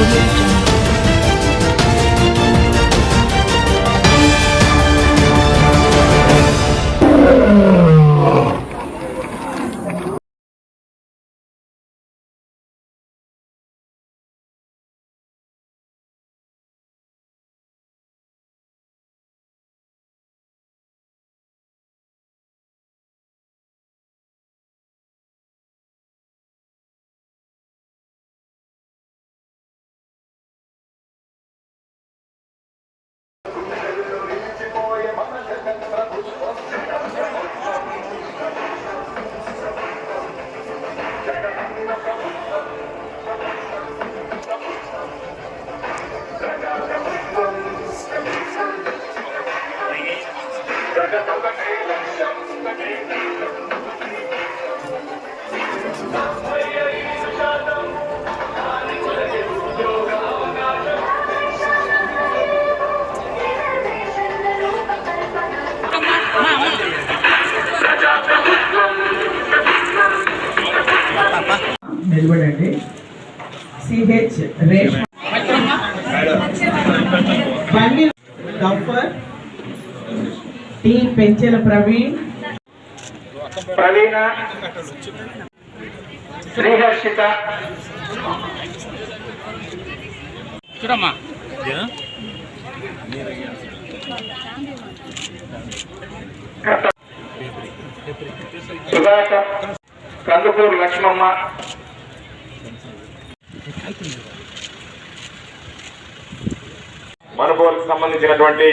You. నిలబడండి. CH Reshma Bandi Gafar T Penchala Praveen. ప్రవీణ. శ్రీహర్షిత. చూడమ్మా. కందుకూరు లక్ష్మమ్మ. మనుబోలకు సంబంధించినటువంటి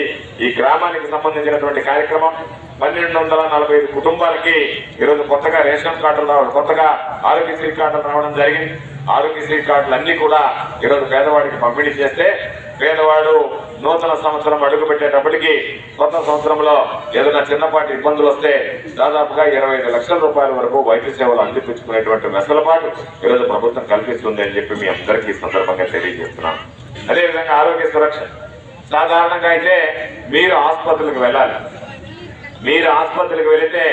ఈ గ్రామానికి సంబంధించినటువంటి కార్యక్రమం పన్నెండు వందల నలభై ఐదు కుటుంబాలకి ఈరోజు కొత్తగా రేషన్ కార్డులు రావడం కొత్తగా ఆరోగ్యశ్రీ కార్డులు రావడం జరిగింది. ఆరోగ్యశ్రీ కార్డులు అన్ని కూడా ఈరోజు పేదవాడికి పంపిణీ చేస్తే పేదవాడు నూతన సంవత్సరం అడుగుపెట్టేటప్పటికి కొత్త సంవత్సరంలో ఏదైనా చిన్నపాటి ఇబ్బందులు వస్తే దాదాపుగా ఇరవై ఐదు లక్షల రూపాయల వరకు వైద్య సేవలు అందిపించుకునేటువంటి వెసలపాటు ఈరోజు ప్రభుత్వం కల్పిస్తుంది అని చెప్పి మీ అందరికీ సందర్భంగా తెలియజేస్తున్నాను. అదేవిధంగా ఆరోగ్య సురక్ష. సాధారణంగా అయితే మీరు ఆసుపత్రులకు వెళ్ళాలి. మీరు ఆసుపత్రికి వెళితే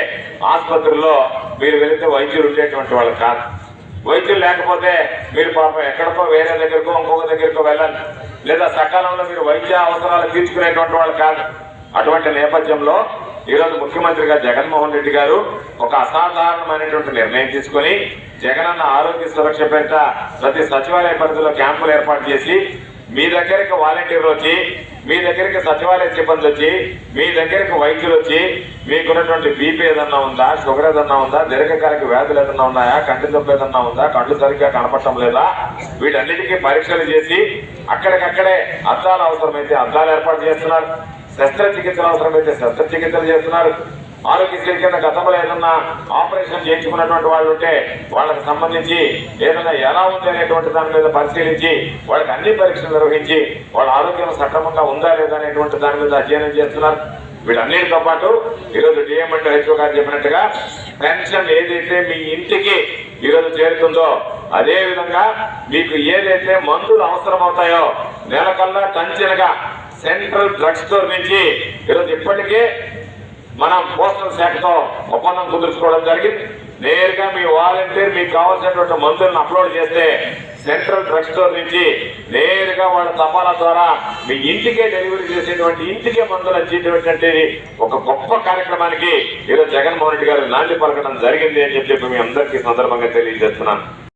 ఆసుపత్రిలో మీరు వెళితే వైద్యులు ఉండేటువంటి వాళ్ళు కాదు. వైద్యులు లేకపోతే మీరు పాపం ఎక్కడికో వేరే దగ్గరకో ఇంకొక దగ్గరకో వెళ్ళాలి. లేదా సకాలంలో మీరు వైద్య అవసరాలు తీర్చుకునేటువంటి వాళ్ళు కాదు. అటువంటి నేపథ్యంలో ఈరోజు ముఖ్యమంత్రిగా జగన్మోహన్ రెడ్డి గారు ఒక అసాధారణమైనటువంటి నిర్ణయం తీసుకొని జగనన్న ఆరోగ్య సురక్ష పేరిట ప్రతి సచివాలయ పరిధిలో క్యాంపులు ఏర్పాటు చేసి మీ దగ్గరికి వాలంటీర్లు వచ్చి మీ దగ్గరికి సచివాలయ సిబ్బంది వచ్చి మీ దగ్గరికి వైద్యులు వచ్చి మీకున్నటువంటి బీపీ ఏదన్నా ఉందా షుగర్ ఏదన్నా ఉందా దీర్ఘకాలిక వ్యాధులు ఏదన్నా ఉన్నాయా కంటి దెబ్బ ఏదన్నా ఉందా కళ్ళు సరిగ్గా కనపడటం లేదా వీటన్నిటికీ పరీక్షలు చేసి అక్కడికక్కడే అద్దాలు అవసరమైతే అద్దాలు ఏర్పాటు చేస్తున్నారు శస్త్రచికిత్సలు అవసరమైతే శస్త్రచికిత్సలు చేస్తున్నారు ఆరోగ్యశ్రీ కింద గతంలో ఏదన్నా ఆపరేషన్ చేయించుకున్నటువంటి వాళ్ళు ఉంటే వాళ్ళకి సంబంధించి ఏదైనా ఎలా ఉంది అనేటువంటి దాని మీద పరిశీలించి వాళ్ళకి అన్ని పరీక్షలు నిర్వహించి వాళ్ళ ఆరోగ్యం సక్రమంగా ఉందా లేదా అనేటువంటి దాని మీద అధ్యయనం చేస్తున్నారు. వీటన్నిటితో పాటు ఈరోజు డిఎంఎండ్ హెచ్ఓ గారు చెప్పినట్టుగా పెన్షన్ ఏదైతే మీ ఇంటికి ఈరోజు చేరుతుందో అదేవిధంగా మీకు ఏదైతే మందులు అవసరం అవుతాయో నెలకల్లా టంచనగా సెంట్రల్ డ్రగ్ స్టోర్ నుంచి ఈరోజు ఇప్పటికే మనం పోస్టల్ శాఖతో ఒప్పందం కుదుర్చుకోవడం జరిగింది. నేరుగా మీ వాలంటీర్ మీకు కావాల్సినటువంటి మందులను అప్లోడ్ చేస్తే సెంట్రల్ డ్రగ్ స్టోర్ నుంచి నేరుగా వాళ్ళ తపాలా ద్వారా మీ ఇంటికే డెలివరీ చేసేటువంటి ఇంటికే మందులు వచ్చేటటువంటి ఒక గొప్ప కార్యక్రమానికి ఈరోజు జగన్మోహన్ రెడ్డి గారు నాంది పలకడం జరిగింది అని చెప్పి మీ అందరికీ సందర్భంగా తెలియజేస్తున్నాను.